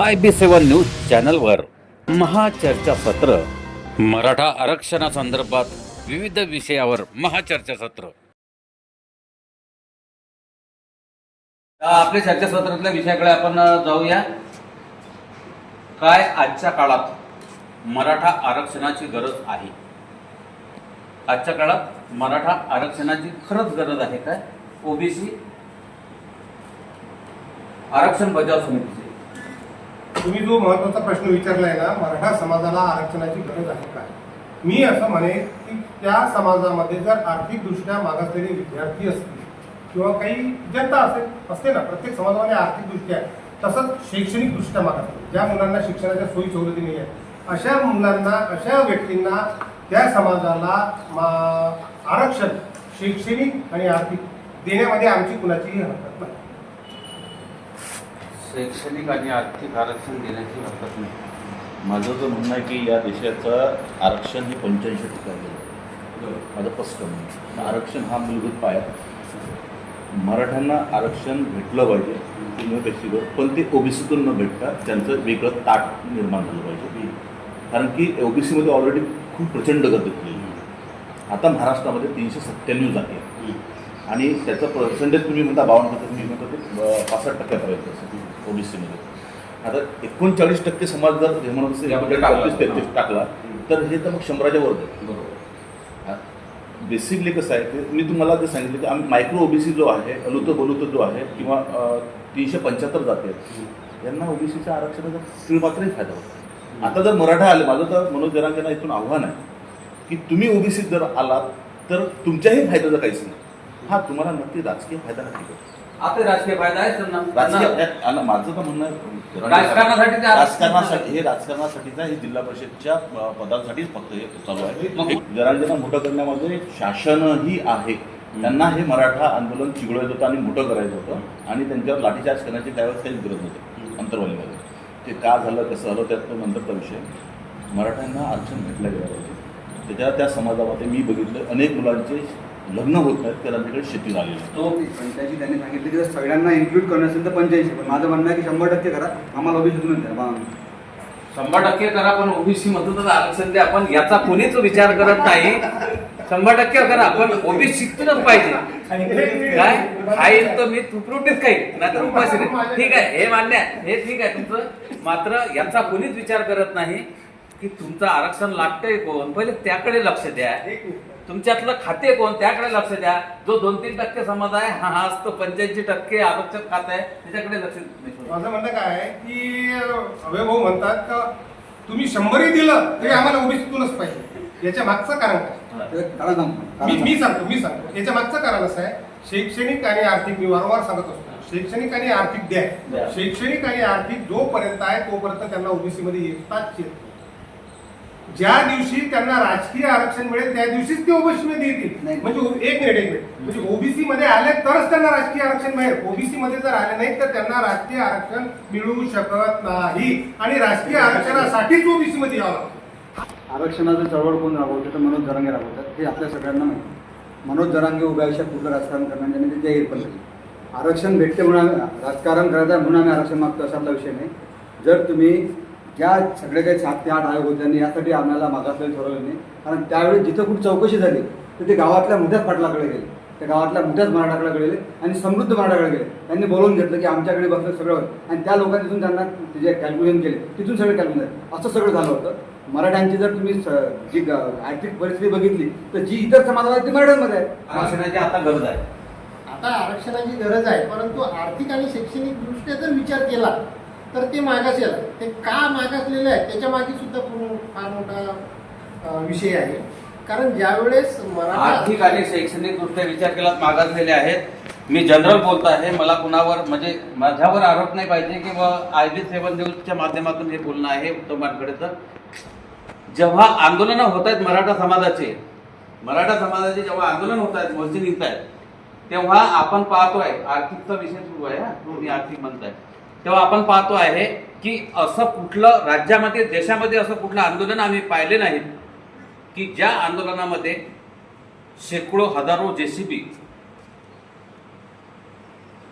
I B seven news चॅनलवर महाचर्चा सत्र मराठा आरक्षणासंदर्भात विविध विषयावर महाचर्चा सत्र आपल्या चर्चासत्रातल्या विषयाकडे आपण जाऊया. काय आजच्या काळात मराठा आरक्षणाची गरज आहे? आजच्या काळात मराठा आरक्षणाची खरंच गरज आहे काय? ओबीसी आरक्षण बजाव समिती. तुम्ही जो महत्त्वाचा प्रश्न विचारलाय ना मराठा समाजाला आरक्षणाची गरज आहे काय? मी असं म्हणेन की त्या समाजामध्ये जर आर्थिकदृष्ट्या मागासलेले विद्यार्थी असतील किंवा काही जनता असेल असते ना प्रत्येक समाजामध्ये आर्थिकदृष्ट्या तसंच शैक्षणिकदृष्ट्या मागासले ज्या मुलांना शिक्षणाच्या सोयी सवलती नाही आहेत अशा मुलांना अशा व्यक्तींना त्या समाजाला मा- आरक्षण शैक्षणिक आणि आर्थिक देण्यामध्ये आमची कुणाचीही हरकत शैक्षणिक आणि आर्थिक आरक्षण देण्याची हरकत नाही माझं तर म्हणणं आहे की या देशाचं आरक्षण हे पंच्याऐंशी ठिकाणी आहे. माझं स्पष्ट म्हणणं आहे. आरक्षण हा मूलभूत पाया मराठ्यांना आरक्षण भेटलं पाहिजे पुण्यपेक्षीवर पण ते ओबीसीतून न भेटता त्यांचं वेगळं ताट निर्माण झालं पाहिजे कारण की ओबीसीमध्ये ऑलरेडी खूप प्रचंड गर्दी आहे. आता महाराष्ट्रामध्ये तीनशे सत्त्याण्णव जाती आहेत आणि त्याचं पर्सेंटेज तुम्ही म्हणता बावन्न टक्के तुम्ही म्हणता ते पासष्ट टक्क्यापर्यंत ओबीसीमध्ये. आता एकोणचाळीस टक्के समाज जर हे म्हणत असेल यामध्ये यामध्ये टाकला. टाकला तेहतीस टाकला तर हे तर मग शंभराच्या वर बरोबर. बेसिकली कसं आहे की मी तुम्हाला जे सांगितलं की आम्ही मायक्रो ओबीसी जो आहे अलुत बलुत जो आहे किंवा तीनशे पंच्याहत्तर जाते यांना ओबीसीच्या आरक्षणाचा तुम्ही मात्रही फायदा होतो. आता जर मराठा आले माझं तर मनोज जरांगेंना इथून आव्हान आहे की तुम्ही ओबीसीत जर आलात तर तुमच्याही फायद्याचं काहीच नाही. हा तुम्हाला नक्की राजकीय फायदा होतो. आता राजकीय फायदा आहे त्यांना राजकीय आणि माझं तर म्हणणं राजकारणासाठी ते राजकारणासाठी हे राजकारणासाठीचा हे जिल्हा परिषदच्या अ, पदांसाठीच फक्त हे चालू आहे. मग- जरांजना मोठं करण्यामध्ये शासनही आहे. त्यांना हे मराठा आंदोलन चिघळायचं होतं आणि मोठं करायचं होतं आणि त्यांच्यावर लाठीचार्ज करण्याची त्यावेळेस काहीच गरज नव्हती अंतरवालीमध्ये. ते का झालं कसं झालं त्यात तो नंतरचा विषय. मराठ्यांना आरक्षण भेटलं गेलं पाहिजे. त्याच्या त्या समाजामध्ये मी बघितलं अनेक मुलांचे लग्न होत आहेत कारण तिकडे शेती झालेली आहे. तो पंच्याऐंशी त्यांनी सांगितलं की जर सगळ्यांना इन्क्लूड करणं असेल तर पंच्याऐंशी पण माझं म्हणणं आहे की शंभर टक्के करा आम्हाला ओबीसीतूनच द्या बा- शंभर टक्के करा पण ओबीसी मधूनच आरक्षण द्या पण याचा कोणीच विचार करत नाही. शंभर टक्के करा पण ओबीसीतूनच पाहिजे. काय? खाईल तर मी तुपरुटीच खाईल नाहीतर उपाशी राहील. ठीक आहे हे मान्य आहे हे ठीक आहे तुमचं. मात्र याचा कोणीच विचार करत नाही की तुमचं आरक्षण लागतंय कोण? पहिले त्याकडे लक्ष द्या. तुमच्यातलं खाते कोण? त्याकडे लक्ष द्या. जो दोन तीन टक्के समाज आहे हा हा असतो. पंच्याऐंशी टक्के आरक्षण खात आहे. त्याच्याकडे लक्ष. माझं म्हणणं काय आहे की अभय भाऊ म्हणतात का तुम्ही शंभरही दिलं तरी आम्हाला ओबीसीतूनच पाहिजे. याच्या मागचं कारण काय. मी सांगतो मी सांगतो. याच्या मागचं कारण असं आहे शैक्षणिक आणि आर्थिक मी वारंवार सांगत असतो. शैक्षणिक आणि आर्थिक द्या. शैक्षणिक आणि आर्थिक जोपर्यंत आहे तोपर्यंत त्यांना ओबीसी मध्ये येताच येत ज्या दिवशी त्यांना राजकीय आरक्षण मिळेल त्या दिवशीच ते ओबीसी मध्ये येतील. म्हणजे एक मिनिट एक मिनिट म्हणजे ओबीसी मध्ये आले तरच त्यांना राजकीय आरक्षण मिळेल. ओबीसी मध्ये जर आले नाही तर त्यांना राजकीय आरक्षण मिळू शकत नाही. आणि राजकीय आरक्षणासाठीच ओबीसी मध्ये यावं लागतं. आरक्षणाचं चळवळ कोण राबवतं? तर मनोज जरांगे राबवतात. हे आपल्या सगळ्यांना माहिती मनोज जरांगे उभ्या आयुष्यात कुठलं राजकारण करणार त्यांनी ते जाहीर पण. आरक्षण भेटते म्हणून राजकारण करायचं म्हणून आम्ही आरक्षण मागतो असा आपला विषय नाही. जर तुम्ही ज्या सगळे काही सात ते आठ आयोग होते त्यांनी यासाठी आम्हाला मागासलेलं ठरवलं नाही. कारण त्यावेळी जिथं कुठे चौकशी झाली तर ते गावातल्या मोठ्याच पाटलाकडे गेले. त्या गावातल्या मोठ्याच मराठाकडे गेले आणि समृद्ध मराठाकडे गेले. त्यांनी बोलवून घेतलं की आमच्याकडे बसलं सगळं आणि त्या लोकांनी तिथून त्यांना ते जे कॅल्क्युलेशन केले तिथून सगळं कॅल्क्युलेशन झालं. असं सगळं झालं होतं. मराठ्यांची जर तुम्ही स- जी आर्थिक परिस्थिती बघितली तर जी इतर समाजाला आहे ती मराठ्यांमध्ये आहे. आरक्षणाची आता गरज आहे. आता आरक्षणाची गरज आहे परंतु आर्थिक आणि शैक्षणिक दृष्ट्या जर विचार केला तर ते मागासेल ते का मागासलेलं आहे त्याच्यामागे सुद्धा पूर्ण फार मोठा विषय आहे. कारण ज्यावेळेस आर्थिक आणि शैक्षणिक दृष्ट्या विचार केला मागासलेले आहेत. मी जनरल बोलत आहे मला कुणावर म्हणजे माझ्यावर आरोप नाही पाहिजे की आय बी सेवन न्यूजच्या माध्यमातून हे बोलणं आहे उत्तम मानकडेचं. जेव्हा आंदोलनं होत आहेत मराठा समाजाचे मराठा समाजाचे जेव्हा आंदोलन होत आहेत मोर्चे निघत आहेत तेव्हा आपण पाहतोय आर्थिकचा विषय सुरू आहे हा. तुम्ही आर्थिक म्हणताय तेव्हा आपण पाहतो आहे की असं कुठलं राज्यामध्ये देशामध्ये असं कुठलं आंदोलन आम्ही पाहिले नाहीत की ज्या आंदोलनामध्ये शेकडो हजारो जेसीबी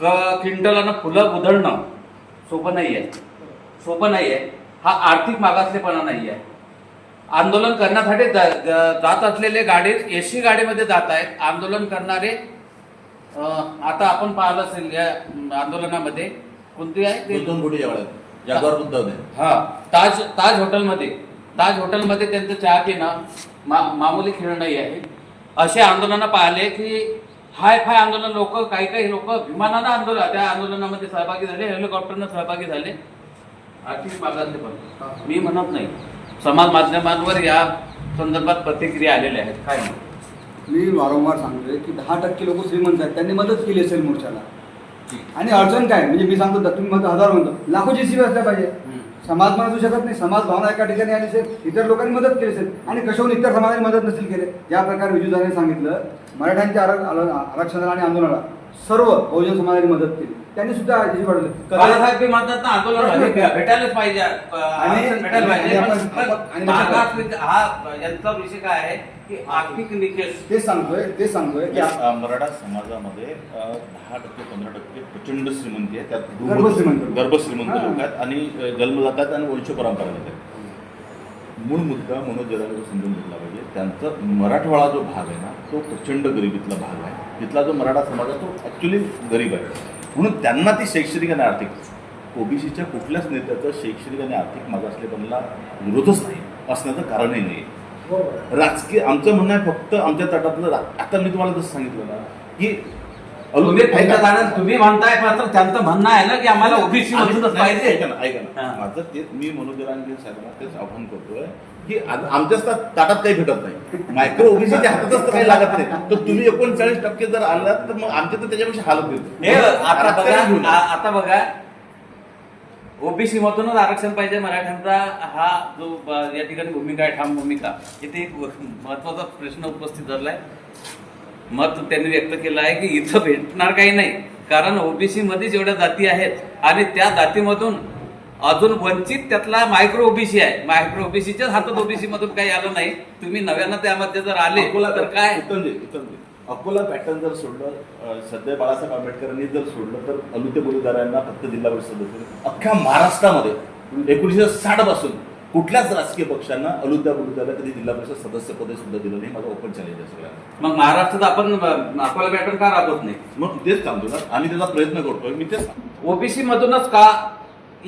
क क्विंटलानं फुलं उधळणं सोपं नाही आहे. सोपं नाही आहे. हा आर्थिक मागासलेपणा नाही आहे. आंदोलन करण्यासाठी जात असलेले गाडी एसी गाडीमध्ये जात आहेत. आंदोलन करणारे आता आपण पाहिलं असेल या आंदोलनामध्ये कोणती आहे? ते जागवार बुद्ध होते. हा ताज ताज हॉटेलमध्ये. ताज हॉटेलमध्ये त्यांचं चहा पिणं मा मामूली खेळ नाही आहे. असे आंदोलनं पाहिले की हाय फाय आंदोलन लोक काही काही लोक विमानानं आंदोलन त्या आंदोलनामध्ये सहभागी झाले हेलिकॉप्टरनं सहभागी झाले. आर्थिक मागासले पण. मी म्हणत नाही. समाज माध्यमांवर या संदर्भात प्रतिक्रिया आलेल्या आहेत. काय नाही मी वारंवार सांगतोय की दहा टक्के लोक श्रीमंत आहेत. त्यांनी मदत केली असेल मोर्चाला. आणि अडचण काय? म्हणजे मी सांगतो तुम्ही म्हणतो हजार म्हणतो. लाखो जीसीबी असल्या पाहिजे. समाज म्हणू शकत नाही. समाज भावना एका ठिकाणी आली असेल इतर लोकांनी मदत केली असेल. आणि कशाहून इतर समाजाने मदत नसेल केले? ज्या प्रकारे विजूदाने सांगितलं मराठ्यांच्या आर- आर- आरक्षणाला आणि आंदोलनाला सर्व बहुजन समाजाने मदत केली. त्यांनी सुद्धा वाढवली. म्हणतात ना आंदोलन झाले, भेटायलाच पाहिजे. आणि हा यांचा विषय काय आहे? की आर्थिक निकष तेच सांगतोय तेच सांगतोय की आ- मराठा समाजामध्ये अ, दहा टक्के पंधरा टक्के प्रचंड श्रीमंती आहे त्यात गर्भश्रीमंत. गर्भश्रीमंत हां. लोक आहेत आणि अ, जन्मदात आहेत आणि वंश परंपरा आहेत. मूळ मुद्दा मनोज जरांगे समजून घेतला पाहिजे. त्यांचा मराठवाडा जो भाग आहे ना तो प्रचंड गरिबीतला भाग आहे. तिथला जो मराठा समाज आहे तो ॲक्च्युली गरीब आहे. म्हणून त्यांना ती शैक्षणिक आणि आर्थिक. ओबीसीच्या कुठल्याच नेत्याचं शैक्षणिक आणि आर्थिक मागासलेपणाला विरोधच नाही. असण्याचं कारणही नाही. राजकीय आमचं म्हणणं आहे फक्त आमच्या तटातलं आता मी तुम्हाला जसं सांगितलं ना की तुम्ही तुम्ही म्हणताय मात्र त्यांचं म्हणणं आहे ना की आम्हाला ओबीसी पाहिजे. ऐका ना ऐका ना. हां. माझं ते मी मनोज जरांगे साहेबांना तेच आव्हान करतोय की आज आमच्याच ताटात काही भेटत नाही. मायक्रो ओबीसीच्या हातातच तर काही लागत नाही. तर तुम्ही एकोणचाळीस टक्के जर आणलात तर मग आमच्या तर त्याच्यापेक्षा हालत हे आता बघा आता बघा ओबीसी मधूनच आरक्षण पाहिजे मराठ्यांचा. हा जो या ठिकाणी भूमिका आहे ठाम भूमिका. इथे एक महत्त्वाचा प्रश्न उपस्थित झालाय. मत त्यांनी व्यक्त केलं आहे की इथं भेटणार काही नाही. कारण ओबीसी मध्ये जेवढ्या जाती आहेत. आणि त्या जातीमधून अजून वंचित त्यातला मायक्रो ओबीसी आहे. मायक्रो ओबीसीच्याच हातात ओबीसी मधून काही आलं नाही. तुम्ही नव्यानं त्यामध्ये जर आले तर काय. अकोला पॅटर्न जर सोडलं सध्या बाळासाहेब आंबेडकरांनी जर सोडलं तर अलुते बोलीदारांना फक्त जिल्हा परिषद सदस्य अख्ख्या महाराष्ट्रामध्ये एकोणीसशे साठपासून कुठल्याच राजकीय पक्षांना अलुद्या बोलीदारा कधी जिल्हा परिषद सदस्य पदे सुद्धा दिलं नाही माझं ओपन चॅलेंज आहे सगळ्यांना. मग महाराष्ट्रात आपण अकोला पॅटर्न का राबवत नाही? मग तेच सांगतो ना आम्ही त्याचा प्रयत्न करतोय मी तेच. ओबीसी मधूनच का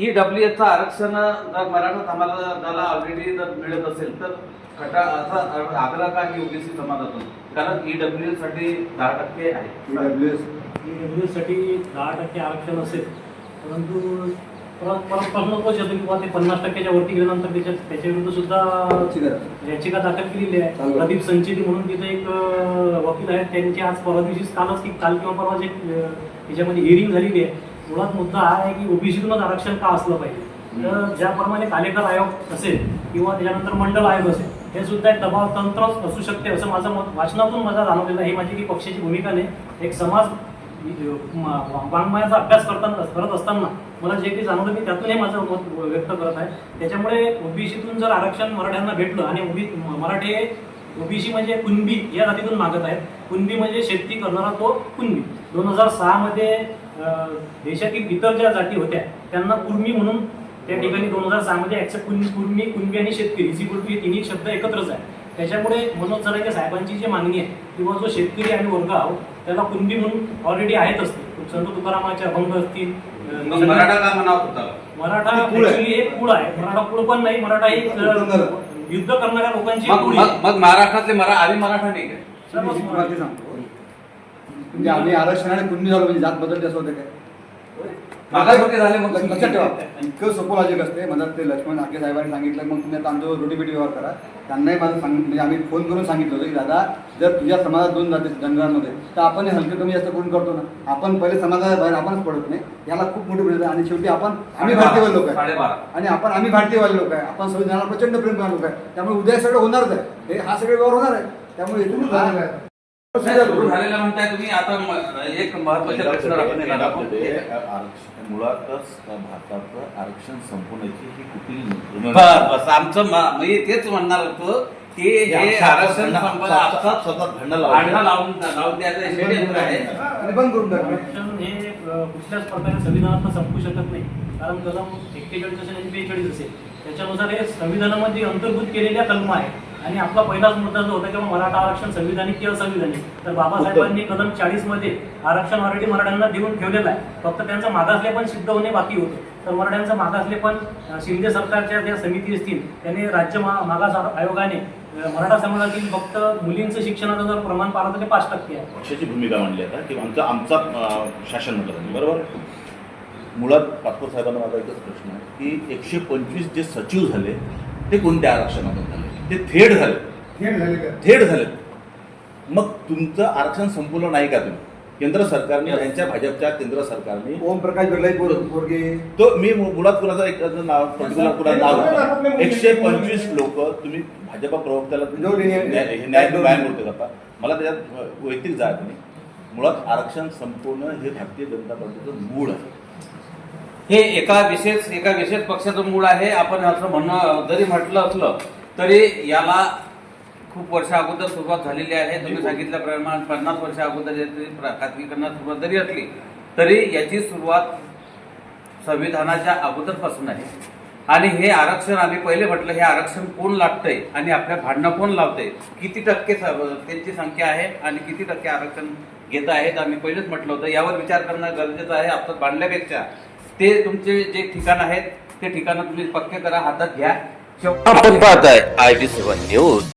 E ईडब्ल्यू एचं आरक्षण जर मराठा समाजाला ऑलरेडी जर मिळत असेल तर खटा असा आग्रह का की ओबीसी समाजातून? कारण E ईडब्ल्यू साठी दहा टक्के आहे. EWS EWS साठी दहा टक्के आरक्षण असेल परंतु परत परत प्रश्न तोच येतो की ते पन्नास टक्क्याच्या वरती गेल्यानंतर त्याच्या त्याच्या विरुद्ध सुद्धा. याचिका. दाखल केलेली आहे. प्रदीप संचेती म्हणून तिथे एक वकील आहेत. त्यांची आज परवा दिवशी कालच की काल किंवा परवाच एक अं, त्याच्यामध्ये हिअरिंग झालेली आहे. मुळात मुद्दा हा आहे की ओबीसीतूनच आरक्षण का असलं पाहिजे? तर ज्याप्रमाणे कालेकर आयोग असेल किंवा त्याच्यानंतर मंडळ आयोग असेल हे सुद्धा एक दबाव तंत्र असू शकते असं माझं मत वाचनातून माझा जाणवलेलं आहे. ही माझी की पक्षाची भूमिका नाही एक समाज वाङ्मयाचा अभ्यास करताना करत असताना मला जे काही जाणवलं मी त्यातून हे माझं मत व्यक्त करत आहे. त्याच्यामुळे ओबीसीतून जर आरक्षण मराठ्यांना भेटलं आणि ओबी मराठे ओबीसी म्हणजे कुणबी या जातीतून मागत आहेत कुणबी म्हणजे शेती करणारा तो कुणबी. दोन हजार सहामध्ये देशातील इतर ज्या जाती होत्या त्यांना कुर्मी म्हणून त्या ठिकाणी दोन हजार सहामध्ये ऍक्सेप्ट कुर्मी कुर्मी कुणबी आणि शेतकरी इक्वल टू हे तिन्ही शब्द एकत्रच आहे त्याच्यामुळे मनोज जरांगे साहेबांची जी मागणी आहे किंवा जो शेतकरी आणि वर्ग आहो त्याला कुणबी म्हणून ऑलरेडी आहेत असते संत तुकारामाचे अभंग असतील मराठा. ऍक्च्युली एक कुळ आहे. मराठा कुळ पण नाही मराठा ही युद्ध करणाऱ्या लोकांची मग महाराष्ट्रातले मरा आम्ही मराठा नाही काय सांगतो म्हणजे आम्ही आरक्षणाने कुणबी झालो म्हणजे जात बदलते असं होतं काय? मागासवर्गीय झाले मग. लक्ष- लक्षात ठेवा. इतकं सोपं लॉजिक असते म्हणतात ते लक्ष्मण हाके साहेबांनी सांगितलं मग तुम्ही आता आमच्यावर व्यवहार करा. त्यांनाही माझं सांग म्हणजे आम्ही फोन करून सांगितलं होतं की दादा जर तुझ्या समाजात दोन जाती जनगणामध्ये तर आपण हे हलके कमी जास्त करून करतो ना? आपण पहिले समाजाच्या बाहेर आपणच पडत नाही. याला खूप मोठी आहे आणि शेवटी आपण आम्ही भारतीय लोक आहे. आणि आपण आम्ही भारतीयवाले लोक आहे. आपण संविधानाला प्रचंड प्रेम लोक आहे. त्यामुळे उद्या सगळं होणारच आहे. हे हा सगळे व्यवहार होणार आहे. त्यामुळे इथून झालेलं आहे. सुरू झालेला म्हणताय तुम्ही. आता म- एक महत्त्वाच्या प्रश्नावर आपण येणार आहोत. ते आरक्षण मुळातच भारताचं आरक्षण संपवण्याची ही कुठली बर. बस आमचं म- मी तेच म्हणणार होतो की हे आरक्षण आपसात भांडणं लावून लावून द्यायचं हे षडयंत्र आहे. आणि बंद करून टाकलं आरक्षण हे अं, कुठल्याच प्रकारे संविधानात संपू शकत नाही. कारण कलम एक्केचाळीस असेल आणि बेचाळीस असेल. त्याच्यानुसार हे संविधानामध्ये अंतर्भूत केलेल्या कलम आहेत. आणि आपला पहिलाच मुद्दा जो होता किंवा मराठा आरक्षण संविधानिक किंवा संविधानिक तर बाबासाहेबांनी कलम चाळीसमध्ये आरक्षण ऑलरेडी मराठ्यांना देऊन ठेवलेलं आहे. फक्त त्यांचं मागासले पण सिद्ध होणे बाकी होतं. तर मराठ्यांचं मागासले पण शिंदे सरकारच्या ज्या समिती असतील त्यांनी राज्य मागास आयोगाने मराठा समाजातील फक्त मुलींचं शिक्षणाचं जर प्रमाण पाहिलं तर ते पाच टक्के आहे. पक्षाची भूमिका मांडली आता की आमचा आमचा शासन म्हटलं त्यांनी, बरोबर? मुळात पाटकर साहेबांना माझा एकच प्रश्न आहे की एकशे पंचवीस जे सचिव झाले ते कोणत्या आरक्षणातून झाले? ते थेट झाले. थेट झाले का? थेट झाले. मग तुमचं आरक्षण संपवलं नाही का तुम्ही? केंद्र सरकारने यांच्या भाजपच्या केंद्र सरकारने ओम प्रकाश बिर्ला पोरगे तो मी मु- मुळात कुणाचं एक नाव पर्टिक्युलर कुणा नाव. एकशे पंचवीस लोक तुम्ही भाजपा प्रवक्त्याला न्याय- हे न्यायमूर्ती करता मला त्याच्यात वैयक्तिक जात नाही. मुळात आरक्षण संपवणं हे भारतीय जनता पार्टीचं मूळ आहे. हे एका विशेष एका विशेष पक्षाचं मूळ आहे. आपण असं म्हणणं जरी म्हटलं असलं तरी याला खूप वर्ष अगोदर सुरुवात झालेली आहे. तुम्ही सांगितल्याप्रमाणे पन्नास वर्ष अगोदर याची सुरुवात जरी असली तरी याची सुरुवात संविधानाच्या अगोदरपासून आहे. आणि हे आरक्षण आम्ही पहिले म्हटलं हे आरक्षण कोण लागतंय आणि आपल्या भांडणं कोण लावतंय? किती टक्के त्यांची संख्या आहे आणि किती टक्के आरक्षण घेत आहेत आम्ही पहिलेच म्हटलं होतं. यावर विचार करणं गरजेचं आहे आता भांडल्यापेक्षा. ते तुमचे जे ठिकाण आहेत ते ठिकाणं तुम्ही पक्के करा हातात घ्या. आपण पाहताय आय बी सेवन न्यूज